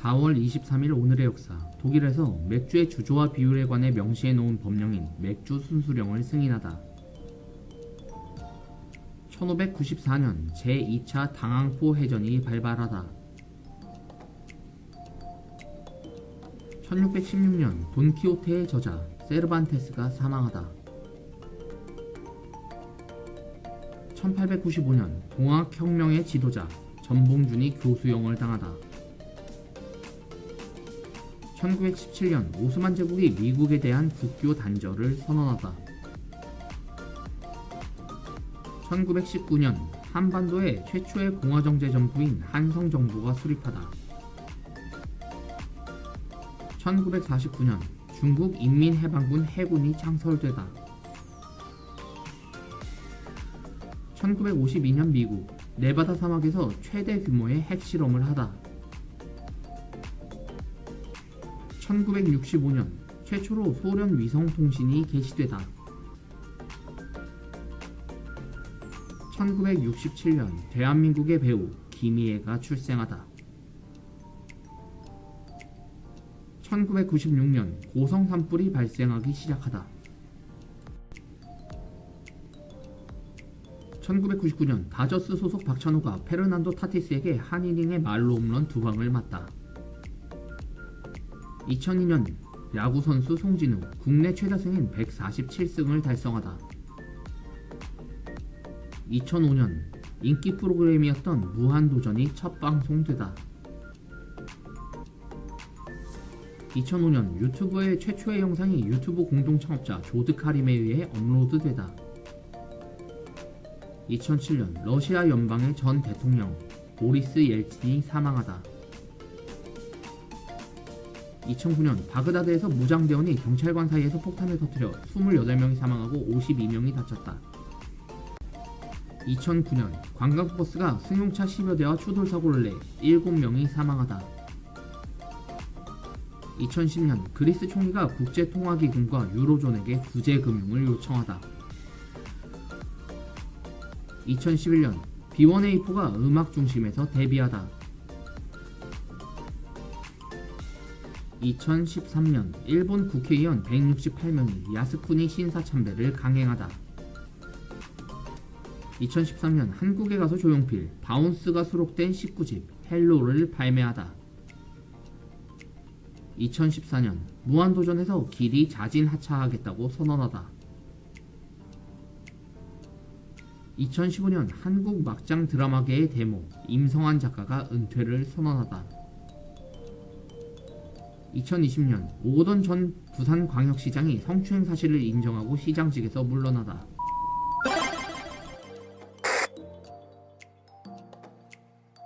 4월 23일 오늘의 역사 독일에서 맥주의 주조와 비율에 관해 명시해 놓은 법령인 맥주 순수령을 승인하다. 1594년 제2차 당항포 해전이 발발하다. 1616년 돈키호테의 저자 세르반테스가 사망하다. 1895년 동학혁명의 지도자 전봉준이 교수형을 당하다. 1917년 오스만 제국이 미국에 대한 국교 단절을 선언하다. 1919년 한반도에 최초의 공화정제 정부인 한성 정부가 수립하다. 1949년 중국 인민해방군 해군이 창설되다. 1952년 미국 네바다 사막에서 최대 규모의 핵실험을 하다. 1965년 최초로 소련 위성통신이 개시되다. 1967년 대한민국의 배우 김희애가 출생하다. 1996년 고성 산불이 발생하기 시작하다. 1999년 다저스 소속 박찬호가 페르난도 타티스에게 한 이닝의 말로 홈런 두 방을 맞다. 2002년 야구 선수 송진우 국내 최다승인 147승을 달성하다. 2005년 인기 프로그램이었던 무한도전이 첫 방송되다. 2005년 유튜브의 최초의 영상이 유튜브 공동 창업자 조드 카림에 의해 업로드되다. 2007년 러시아 연방의 전 대통령 보리스 옐친이 사망하다. 2009년 바그다드에서 무장대원이 경찰관 사이에서 폭탄을 터뜨려 28명이 사망하고 52명이 다쳤다. 2009년 관광버스가 승용차 10여 대와 추돌 사고를 내 7명이 사망하다. 2010년 그리스 총리가 국제통화기금과 유로존에게 구제 금융을 요청하다. 2011년 B1A4가 음악 중심에서 데뷔하다. 2013년 일본 국회의원 168명이 야스쿠니 신사 참배를 강행하다. 2013년 한국에 가서 조용필, 바운스가 수록된 19집 헬로를 발매하다. 2014년 무한도전에서 길이 자진 하차하겠다고 선언하다. 2015년 한국 막장 드라마계의 데모 임성환 작가가 은퇴를 선언하다. 2020년 오거돈 전 부산광역시장이 성추행 사실을 인정하고 시장직에서 물러나다.